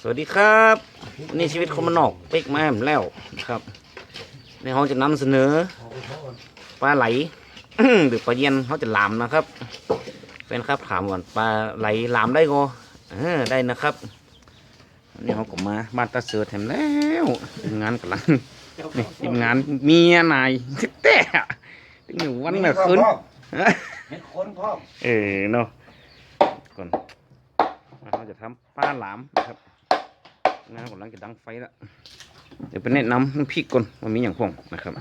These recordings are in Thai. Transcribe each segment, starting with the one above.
สวัสดีครับวันนี่ชีวิตคนมันนอกเป๊กมาแอมแล้วนะครับ ในห้องจะนำเสนอปลาไหล หรือปลาเย็นเขาจะหลามนะครับแฟนครับถามว่าปลาไหลหลามได้ก็เออได้นะครับวันนี้เขาก็มาบ้านตาเสือแถมแล้วทีมงานกำลังนี่ทีมงานเมียนายแต่ถึงหนึ่งวันน่ะคืนเห็นคนพ่อมเออเนาะก่อน เราจะทำปลาหลามนะครับงานกำลังจะดังไฟแล้วเดี๋ยวไปแนะนำน้ำพริกก่อนว่ามีอย่างพ่องนะครับ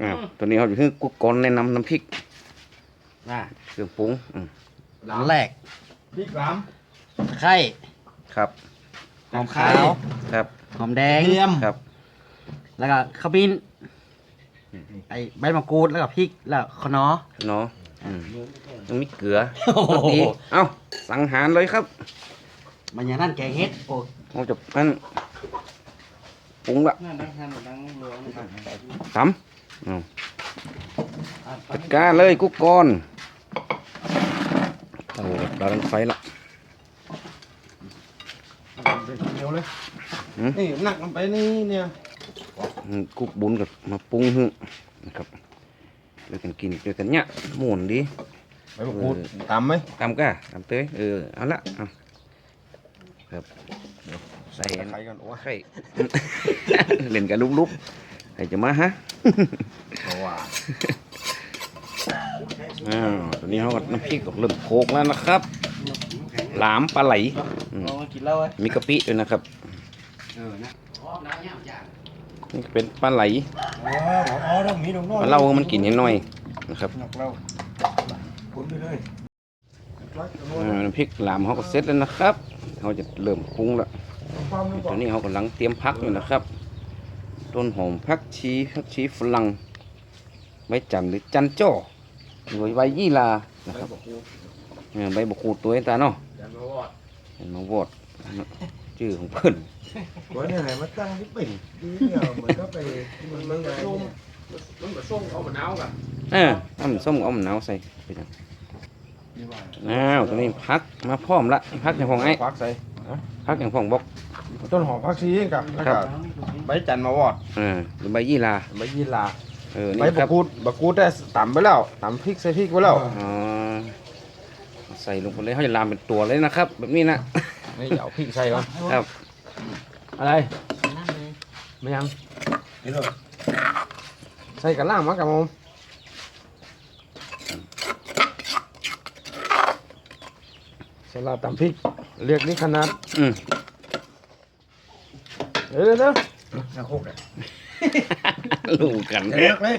อ่าตัวนี้เราอยู่ที่กุ๊กกอนแนะนำน้ำพริกน่ะเครื่องปรุงอืมหลังแรกพริกหลามไข่ครับหอมขาวครับหอมแดงเทียมครับ แล้วก็ขมิ้นไอ้ใบมะกรูดแล้วก็พริกแล้วขนอเนาะ อืมต้องมีเกลือโอ้โห รสดีเอ้าสังหารเลยครับมันอย่างนั้นแกงเฮ็ดโอ้เราจะพันปรุงละนั่นดังทันดังหลวงสามเอาจัดการเลยกุ๊กกอนโอ้ดาวดังไฟละเหนียวเลยหืม นี่หนักลงไปนี่เนี่ย อืมกุ๊กบุญกับมาปรุงฮึนะครับ เดี๋ยวกันกินเดี๋ยวกันเนี่ยหมุนดีไปบอกพูดตามไหมตามก้าตามเต้ยเออเอาละเอาครับใส่อันไข่กันโอ้ยไข่เล่นกันลุบๆใครจะมาฮะเพราะว่าอ้าวตอนนี้เขาก็น้ำพริกก็เริ่มโคกแล้วนะครับหลามปลาไหลอืมเอามากินเหล้าไว้มีกะปิด้วยนะครับเออนะอ๋อ น้ำยำจ้ะนี่ก็เป็นปลาไหลอ๋ออ๋อต้องมีตรงโน้นมาเล่าให้มันกินให้หน่อยนะครับหนักเราคุณไปเลยอ่าน้ำพริกหลามเขาก็เสร็จแล้วนะครับเขาจะเริ่มปรุงแล้วตอนนี้เขากำลังเตรียมพักอยู่นะครับ ต้นหอมพักชีพักชีฝรั่งใบจันทร์หรือจันจ้อหรือใบยี่ลานะครับเออใบบกรูดตัวไอ้ตาเนาะอย่ามาวอดเห็นมาวอด ชื่อของเพิ่นตัวนี้ไหนมาตั้งที่ปิ่นดีเนี่ยเหมือนก็ไปมันมันไงเนี่ยมันก็ส้มเอามะนาวกันเออน้ำส้มเอามะนาวใส่ไปจังอ้าวตัวนี้พักมาพร้อมละพักอย่างของไอ้ควักใส่พักอย่างของบอกต้นหอมผักชีกับแล้วครัก็บใบจันทร์มาวอดเออหรือใบยี่ลาใบยีราเออใบนี่คบัรักบกูดบักกูดได้ตำไปแล้วตำพริกใส่พริกไปแล้วอ๋อใส่ลงไปเลยเขาจะลามเป็นตัวเลยนะครับ แบบนี้นะ นี่อย่าเอาพริกใส่ก่อนครับ อะไรนั่นเลยไม่ยังนี่เลยใส่กระล่างมากับผมสลัดตำพริกเรียกนี่ขนาดอืมเดี๋ยวเดี๋ยวเดี๋ยวน้ำคุกเลยรู้กันเรียกเลย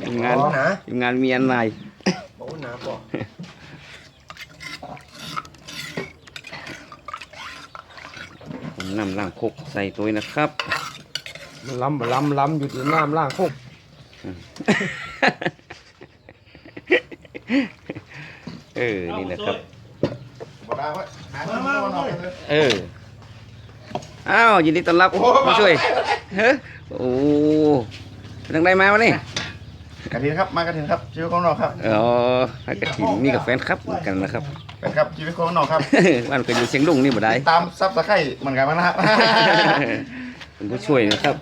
ทีมงานอ๋อนะ ทีมงานเมียนายบอกว่าน้ำบอก ผมนำล่าง คกใส่ตัวนี้นะครับ มันล้ำบ่ล้ำล้ำอยู่ที่น้ำล่างคุกเออ นี่แหละครับ บ่ได้เว้ยมามามาเออ อ้าว ยินดีต้อนรับมาช่วยเฮ้ยโอ้เป็นทางใดมาวะนี่กระถินครับ มากระถินครับชีวิตของเราครับ อ๋อให้กระถิ่นนี่กับแฟนครับเหมือนกันนะครับ เป็นครับชีวิตของเราครับบ้านก็อยู่เชียงดุงนี่บ่ได้ตามซับสไครต์เหมือนกันนะครับเป็นผู้ช่วยนะครับ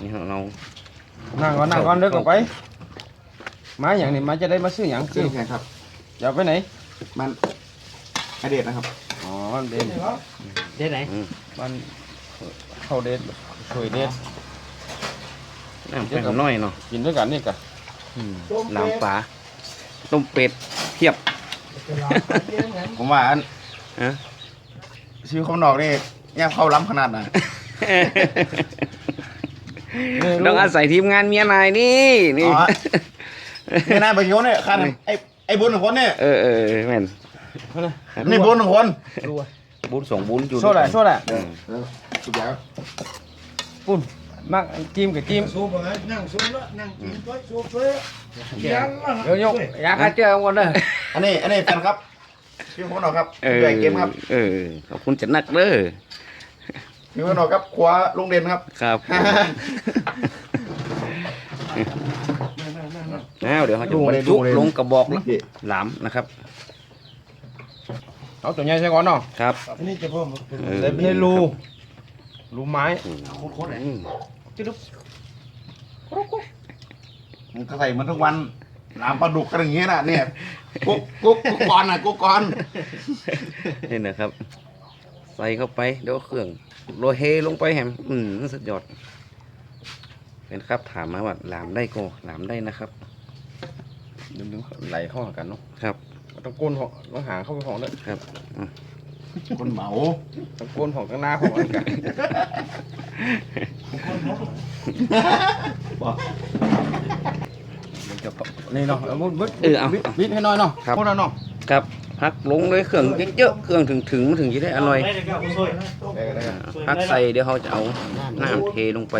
นี่เรานั่งก่อนนั่งก่อนเดี๋ยวก็ไปมาอย่างนี้มาจะได้มาซื้ออย่างชื่ซื้ออแข่งครับอย่าไปไหนมันอเดตนะครับอ๋อเด่นเด็ดไหนมันเข้าเด่นช่วยเด่นน้ำเป็นน้อยเนาะกินด้วยกันนี่กะอืมหลามปลาต้มเป็ดเพียบ ผมว่าอันฮะชีวิตของเรานี่แยกเข้าล้ำขนาดไหนต้องอาศัยทีมงานเมียนายนี่นี่อ๋อนี่นายประโยชน์เนี่ยคันไอ้ไอ้บุญหนึ่งคนเนี่ยเออเออแม่นนี่บุญหนึ่งคนบุญสองบุญอยู่โซ่แหละโซ่แหละอืมสุดยอดปุ่น มักจิ้มกับจิ้มสูบไงนั่งสูบแล้วนั่งกินด้วยสูบด้วยยังละเดี๋ยวยกอยากให้เจอกันเลยอันนี้ อันนี้แฟนครับชีวิตของเราครับเออใหญ่เกมครับ เออขอบคุณจัดนักเด้อชีวิตของเราครับครัวลุงเด่นครับ ครับแล้วเดี๋ยวเขาจะบรรจุลงกระบอกแล้วหลามนะครับเอาตัวใหญ่ใส่ก่อนเนาะครับอันนี้จะเพิ่มเออใส่ไปในรู รูไม้อืมมึงก็ใส่มันทุกวันน้ำปลาดุกกันอย่างเงี้ยนะเนี่ยกุ๊กกุ๊กกุ๊กก่อนนะกุ๊กก่อนนี่นะครับ ใส่เข้าไปเดี๋ยวเครื่องโรยเฮลงไปแฮมอืมสุดยอด เป็นครับถามมาว่าหลามได้ก็หลามได้นะครับดึงๆไหลเข้าหากันเนาะครับ ต้องก้นของต้องหางเข้าไปของด้วยครับ คนเหมาต้องก้นของข้างหน้าของอันกันมันจะนี่เนาะเอามุดมุดเออเอาบิดบิดให้น้อยเนาะครับพูดเอาเนาะครับพักลงเลยเครื่องเยอะๆเครื่องถึงถึงๆมันถึงจะได้อร่อยได้ได้พักใส่เดี๋ยวเขาจะเอาน้ำเทลงไป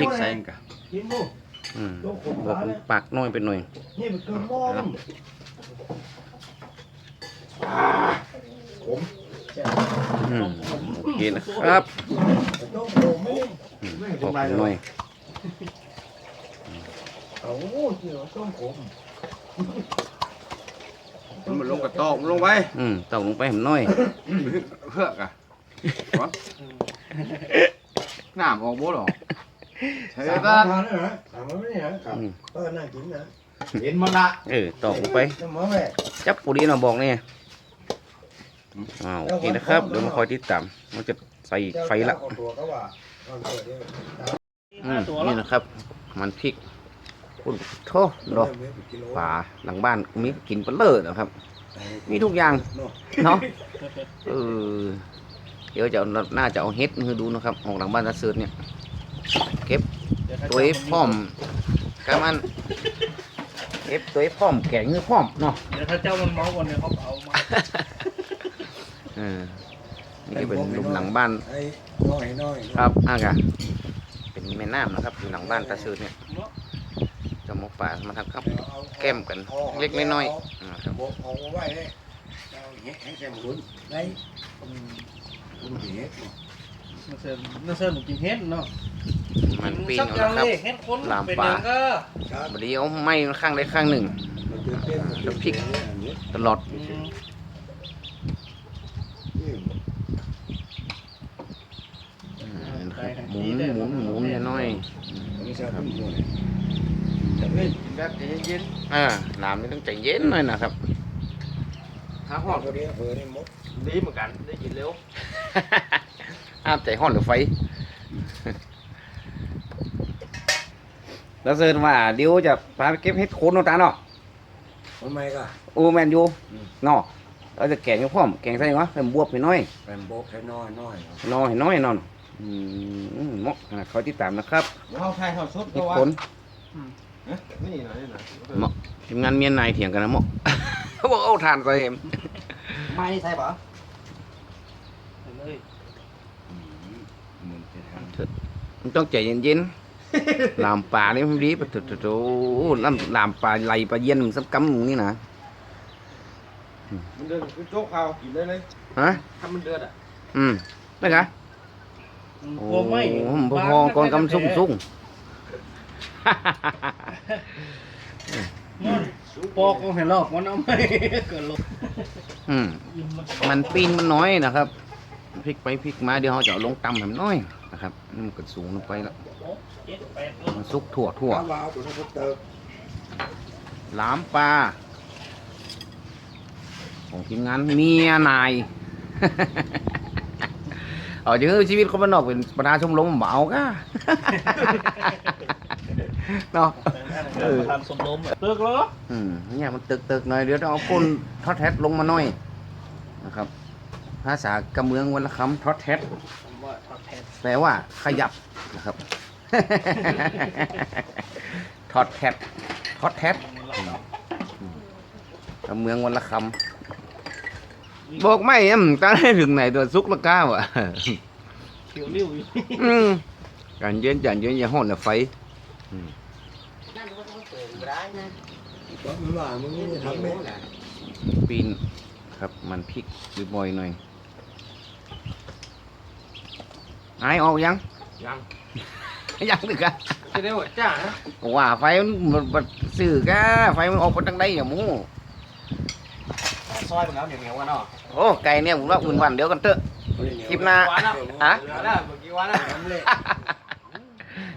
พริกใส่กันกินดูอืมบอกมันปากน้อยไปหน่อยนี่มันเกินหม้ อมันอืมโอเคนะครับต้องโผล่ไม่อืมบอกมันหน่อยเอาเกี่ยวต้องผมมันลงกระตอกมันลงไปอืมตอกลงไปให้มันน้อยเพื่อกอะวะน้ำออกบ่หรอใช่สามตาพันเลยนะสามพันไม่เนี่ยอืมเออน่ากินนะเห็นมันละเออตอกลงไปจะมาแม่จับปุ๋ยเราบอกเนี่ย อ้าวโอเคนะครับเดี๋ยวมาคอยติดตามมันจะใส่ไฟละตัวก็ว่าตอนเกิดเนี่ยอืมนี่นะครับ มันพริกคุณโทษดอกฝาหลังบ้านมีกินเปลเลอร์นะครับ มีทุกอย่างเนาะเออเดี๋ยวจะเอาน่าจะเอาเฮ็ดให้ดูนะครับออกหลังบ้านตาเสือเนี่ย เก็บตัวให้พร้อมกามันเก็บตัวให้พร้อมแกงให้พร้อมเนาะเดี๋ยวถ้าเจ้ามันเมาก่อนเนี่ยเขาเอามา เออนี่เป็นหลุมหลังบ้าน ไอ้น้อยน้อยครับอากะเป็นแม่น้ำนะครับอยู่หลังบ้านตาซื้อเนี่ยจะหมกป่ามาทำครับ แก้มกันเล็กน้อยๆนะครับ บอกเอาไว้เลยเอาเห็ดให้แกมคุณได้คุณเห็ดน่าเสิร์ฟน่าเสิร์ฟหมูกินเฮ็ดเนาะมันปีนเอานะครับเฮ็ดคนลามเป็นปลายังก็บดเดียวไหม้ข้างใดข้างหนึ่ง มันจะเป็นแล้วพริกตลอด อืม อืมนะครับ หมุนหมุนหมุนน้อยไม่ใช่คุณตัวแบบเย็นๆอ่าน้ำนี่ต้องใจเย็นหน่อยนะครับๆหาห้องตัวนี้เผลอได้หมดดีเหมือนกันได้กินเร็วอ้ามใจห้อนหรือไฟแล้วเซิร์นว่าเดี๋ยวจะพาไปเก็บเห็ดโคนเนาะตาเนาะทำไมก็โอ้แมนยูเนาะเราจะแกงให้พร้อมแกงใส่เหรอใส่บวบไปหน้อยแปมโบกให้น้อยน้อยน้อยน้อยนอน อืมเหมาะอ่าคอยติดตามนะครับเดี๋ยวเขาไทยเขาสุดเห็ดตัวโคนนี่นะนี่นะเหมาะทีมงานเมียนายเถียงกันนะเหมาะ เขาบอกเอาทานใส่เอ็มไม่ใช่ปะเลยมันต้องใจเย็นๆ ลามป่านี่มันดีปะโถโถโถลามลามป่าไหลปลาเย็นมันซ้ำกำนี่นะมันเดือดคือโจ๊กเขากินได้เลยฮะถ้ามันเดือดอะอืมได้กะ โอ้โอ้ไม่ผมพอก่อนกำซุ่งซุ่งปอกเอาให้ลอกมันเอาไม่เกิดลบอืมมันปีนมันน้อยนะครับพลิกไปพลิกมาเดี๋ยวเขาจะลงต่ำให้มันน้อยนะครับนี่มันก็สูงลงไปแล้วมันสุกทั่วทั่วถ้ามหลามปลาของทีมงานเมียนาย เอาจะคือชีวิตคนบ้านนอกเป็นประธานชมรมบ่เอาก้าเนาะเออทำสมรมเลิกแล้วอืมเนี่ยมันตึกตึกๆหน่อยเดี๋ยวต้องเอาก้นทอดแทสลงมาหน่อยนะครับ ภาษากำเมืองวันละคำทอดแทสว่าทอดแทนแปลว่าขยับนะครับทอดแทสทอดแทสกำเมืองวันละคำ บอกไม่เอ็มตอนให้ถึงไหนตัวซุกละก้าวอะเขียวริ้วอยู่อืมการเย็นจานเย็นอย่าห้อนอย่าไฟก็มันว่ามึงทำไม่ปีนครับมันพริกบ่อยๆหน่อยหายออกยัง ยัง ยังดึกอะจะได้ว่าจ้านะว่าไฟมันมันมันสื่อกะไฟมันออกไปทางใดอย่ามู ซอยมันแล้วเหนียวๆกันเนาะโอ้ไก่เนี่ยผมว่าอุ่นวันเดี๋ยวกันเถอะคลิปหน้าอะเอาละเมื่อกี้ว่านะ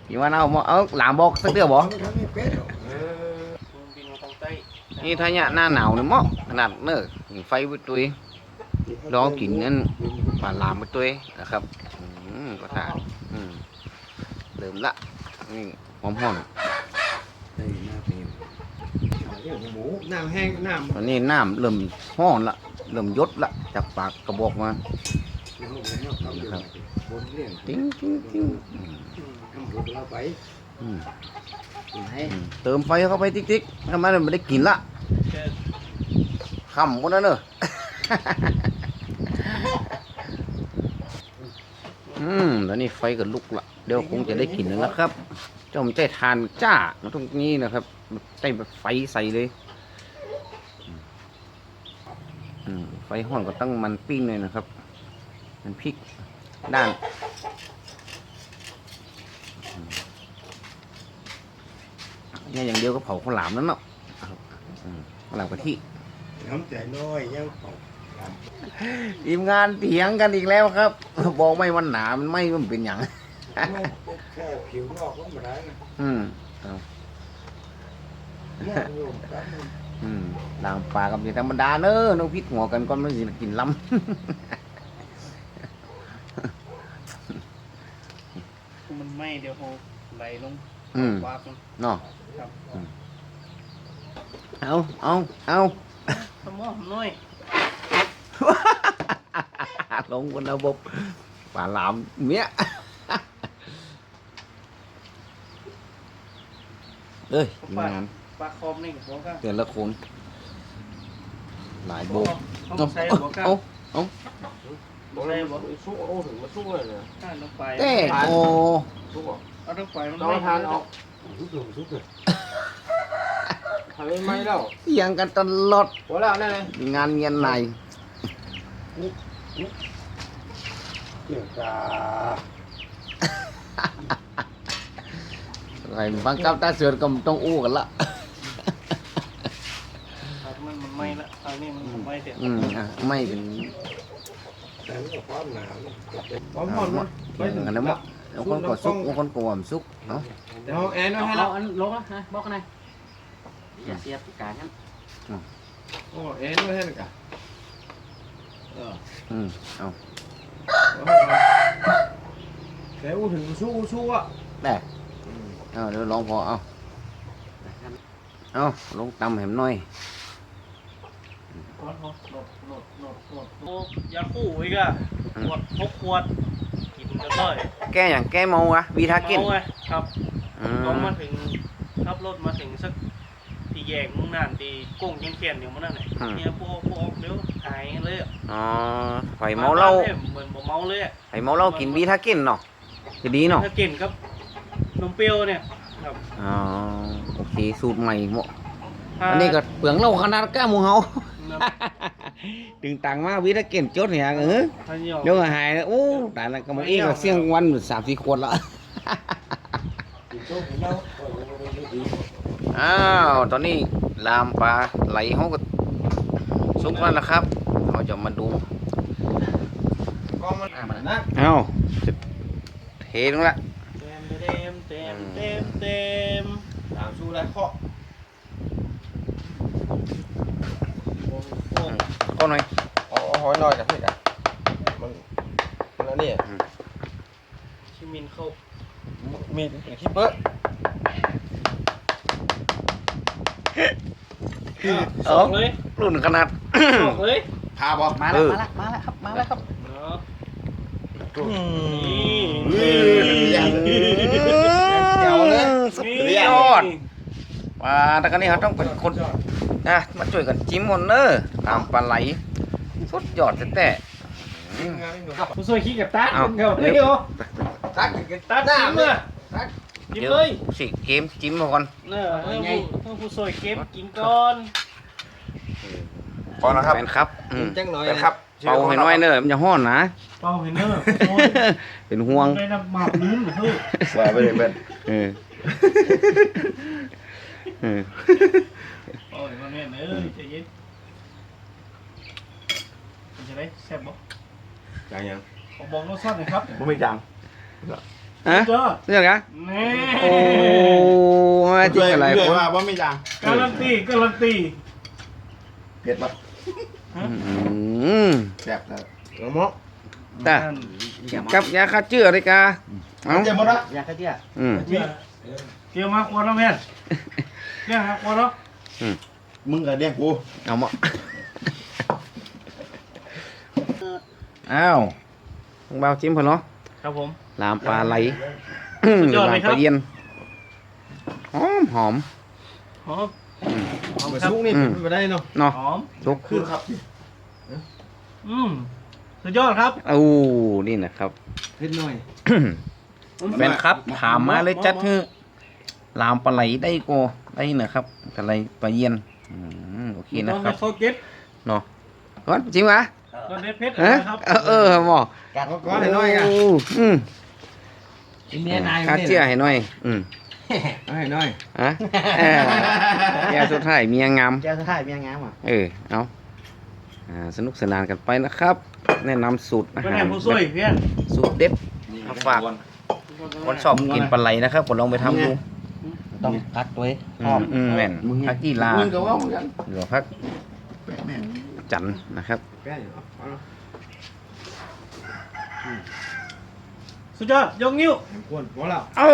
กี่วันเอามาเอาหลามบอกสักเดียวบ่ทำให้เป็ดหรอกบินมาตรงใต้นี่ถ้าเนี่ยหน้าหนาวเนี่ยเหมาะขนาดเนอะไฟไปตุยลองกินนั่นปลาหลามไปตุยนะครับอืมก็ทานอืมเริ่มละนี่หอมหอม หมูน้ำแห้งน้ำตอนนี้น้ำเริ่มห้อนละเริ่มยศละจากปากกระบอกมานะครับบนเรื่องติ้งติ้งติ้งอืมทำบุญเราไปอืมให้อืมเติมไฟเข้าไปติ๊กๆทำไมมันไม่ได้กินละคำพวกนั้นเนอะอืมตอนนี้ไฟก็ลุกละเดี๋ยวคงจะได้กินแล้วนะครับ เจ้ามันใจทานจ้ามาตรงนี้นะครับ ใส่แบบไฟใส่เลยอืมไฟห้อนก็ต้องมันปิ้งเลยนะครับ มันพริกด้านอืมเนี่ยอย่างเดียวก็เผาข้าวหลามแล้วเนาะครับอืมข้าวหลามกะทิน้ำใจน้อยยังเผาทีมงานเถียงกันอีกแล้วครับ บอกไม่มันหนามันไม่มันเป็นอย่างแค่ผิวนอกก็ไม่ได้นะอืมเอามองโยมกันอืมด่างปลากับนี่ธรรมดาเนอะน้องพิษหัวกันก่อนมันสิกินล้มันไหม้เดี๋ยวเขาไหลลงำอืมวากมันเนาะครับอืมเอาเอาเอาทำหม้อทำน้อยลงบนระบบปลาหลามเมียเอ้ยทีมงาน ปลาคอมนี่กับหัวก้าเดือนละคนหลายโบกต้องใช้หัวก้าเอาใช้หัวสู้โอ้ถึงมาสู้เลยเนี่ยก้าลงไปเต้โอสู้อะเอาลงไปมันต้องทานออกทุกหลงทุกเลยทำไม่ไหมแล้วเสียงกันตลอดหัวแล้วนั่นเลยงานเงียนในเกี่ยวกาไอ้บังคับตาเสือนก็ต้องอู้กันละ มันมันไห ม้ละอันนี้มันไหม้เสร็จอืมอะไม่เป็นแต่เมื่อความหนาวนี่จะเป็นพร้อมพร้อมมั้ยเถียงกันนะมั้งบางคนก็ซุกบางคนก็หวมซุกเนาะเดี๋ยวแอนไว้ให้เอาแล้วอันลงนะนะบอกกันหน่อยอย่าเสียบการนั้นโอ้แอนไว้ให้แล้วกันเอออืมเอาแต่อู้ถึงสู้สู้อะได้เอาเดี๋ยวลองพอเอาเอาลงตำแหมหน่อย โหดโหดโหดโหดโหดโหดยาคู่อีกอะขวดพกขวดกินกันเลยแก้อย่างแก้เมาอะวีทากินเมาไงครับอืมก็มาถึงขับรถมาถึงสักที่แยกมุ่งหนานตีกุ้งยังเขียนอยู่มันนั่นแหละเนี่ยพวกพวกเดี๋ยวหายเลยอะอ๋อไฟเมาเหล้าเหมือนบ่เมาเลยอะไฟเมาเหล้ากินวีทากินเนาะจะดีเนาะถ้ากินกับนมเปรี้ยวเนี่ยครับอ๋อโอเคสูตรใหม่หมดอันนี้ก็เปลืองเหล้าขนาดก้าหมูเฮา ดึงตังค์มาวีทากินจดเนี่ยเออท่านยอเดี๋ยวก็หายแล้วโอ้แต่ละก็มาเองก็เสี่ยงวันสามสี่ขวดละกินโต๊ะกินเหล้าก็ยังไม่ได้ดีอ้าวตอนนี้ลามปลาไหลเขาก็สุกแล้วนะครับ เราจะมาดูก็มันอะมันนะเอ้าจะเทลงละเต็มเต็มเต็มเต็มเต็มตามสู้แล้วเคาะ โอ้โห ก็หน่อยเอาเอาหอยน้อยกับพี่อะมันมันอันนี้ชิมินเข้ามีคิปเปอร์สองเลยรุ่นขนาด สองเลยพาบอมาแล้วมาแล้วมาแล้วครับมาแล้วครับเนาะ นี่ เดี๋ยวเลยสุดยอด มาแต่กันนี้เขาต้องเป็นคนนะมาช่วยกันจิ้มหมดเนอะตามปลาไหลสุดยอดแต่แต่ผู้ช่วยขี้กับตาเอาเดี๋ยวเดี๋ยวตักตาจิ้มเลยจิ้มเดี๋ยวเลยสิเกมจิ้มมาก่อนเนอะให้ผู้ให้ผู้ช่วยเก็บกินก่อนพอนะครับแฟนครับอืมจังหน่อยเป็นครับเป่าให้น้อยเนอะมันจะห้อนนะเป้าเห็นเนอะเป็นห่วงได้น้ำหมากลื้นเหรอเฮ้ยว่าไปเลยเป็น เออเออโอ้ยมาเนี่ยเอ้ยใจเย็นมันจะได้แซ่บบ่จางยังขอบอกรสชาติหน่อยครับผมไม่จังฮะเจ้าเรื่องอะนี่โอ้มาจริงอะไรเรื่อยคนว่าว่าไม่จังการันตีการันตีเผ็ดปะอืมแซ่บแล้วเอาหมอแต่กับยาฆ่าเชื้อเลยกาเอ้าเจ็บหมดละอยากกระเจี๊ยบอืมมีเกี่ยวมาควรแล้วแม่น เนี่ยฮะควรแล้วมึงกับเลี้ยงกูเอาหมออ้าวลุงเบาจิ้มพอเนาะครับผมลามปลาไหลสุดยอดเลยลามครัปบลาเย็นหอมหอม หอมหอมมาครับซุกนี่อืมเป็นไปได้เนาะเนาะหอมทุกคือครับอืมสุดยอดครับอู้นี่นะครับเผ็ดหน่อยแฟนครับถามมาเลยจัดคือลามปลาไหลได้โก ได้นะครับปลาไหลปลาเย็นอืมโอเคนะต้องคไปรับโซเก็ตเนาะก่อนจริงปะตอนเด็ดเพชรฮะนะครับเออเออหมอกัดก้อนให้หน่อยกันโอืมกินเมียนายคาเจียให้หน่อย อืมเอาให้หน่อยฮะเออแกสุดท้ายเมียงามแก้วสุดท้ายเป็นยังไงวะเออเอาอ่าสนุกสนานกันไปนะครับ แนะนำสูตรอาเป็นหาไงรผู้ช่วยเพื่อนสูตรเด็ดมาฝากคนชอบกินปลาไหลนะครับคนลองไปทำดู ต้องพักตัวอืมอืมแม่นพักกีฬามึงกับว่าเหมือนกันหรือว่าพักแปะแน่จันทร์นะครับ แป้งเอาเอาเอาสุดยอดยกนิ้วกวนพอแล้วโอ้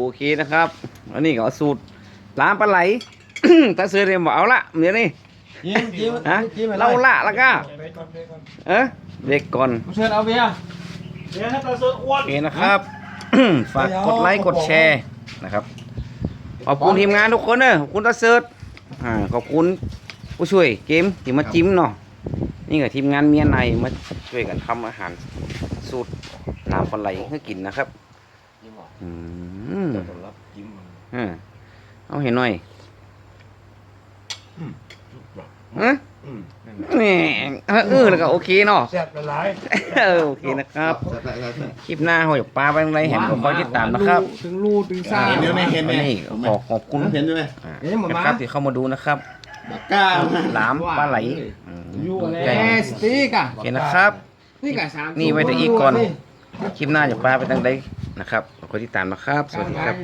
โอเคนะครับ อันนี้ก็สูตรล้างปลาไหล ถ้าซื้อเรียมบอกเอาละเดี๋ยวนี้จิ้มจิ้มฮะจิ้มให้หน่เราอยละแล้วก็ไปก่อนไปก่อนเอ๊ะเด็กก่อนผู้ช่วยเอาเบียร์เดี๋ยวให้ตาเสืออ้วโอนเคนะครับ ฝากกดไลค์กดแชร์นะครับ ขอบคุณทีมงานทุกคนเนอะขอบคุณตาเซิร์ตอ่าขอบคุณผู้ช่วยเกมที่มาจิ้มเนาะนี่กับทีมงานเมียในมาช่วยกันทำอาหารสูตรน้ำปลาไหลให้กินนะครับอืมรับจิ้มอ่าเอาเห็นหน่อยฮะอืม แหม่เออเออแล้วก็โอเคเนาะแซ่บหลายเออโอเคนะครับใส่ใส่ใส่ใส่คลิปหน้าหอยปลาไปตรงไรเห็นก็คอยติดตามนะครับถึงรูถึงซ่าเห็นเดี๋ยวนี้เห็นวันเนี่ยนี้ขอขอบคุณเห็นใช่ไหมอ่าเห็นหมดมานะครับที่เข้ามาดูนะครับบักก้าหลามปลาไหลอืมอยู่ถูกแล้ใจวสติ๊กอะโอเคนะครับนี่กะสามนี่ไว้แต่อีกก่อนคลิปหน้าจะปลาไปทางใดนะครับขอติดตามนะครับ สวัสดีครับ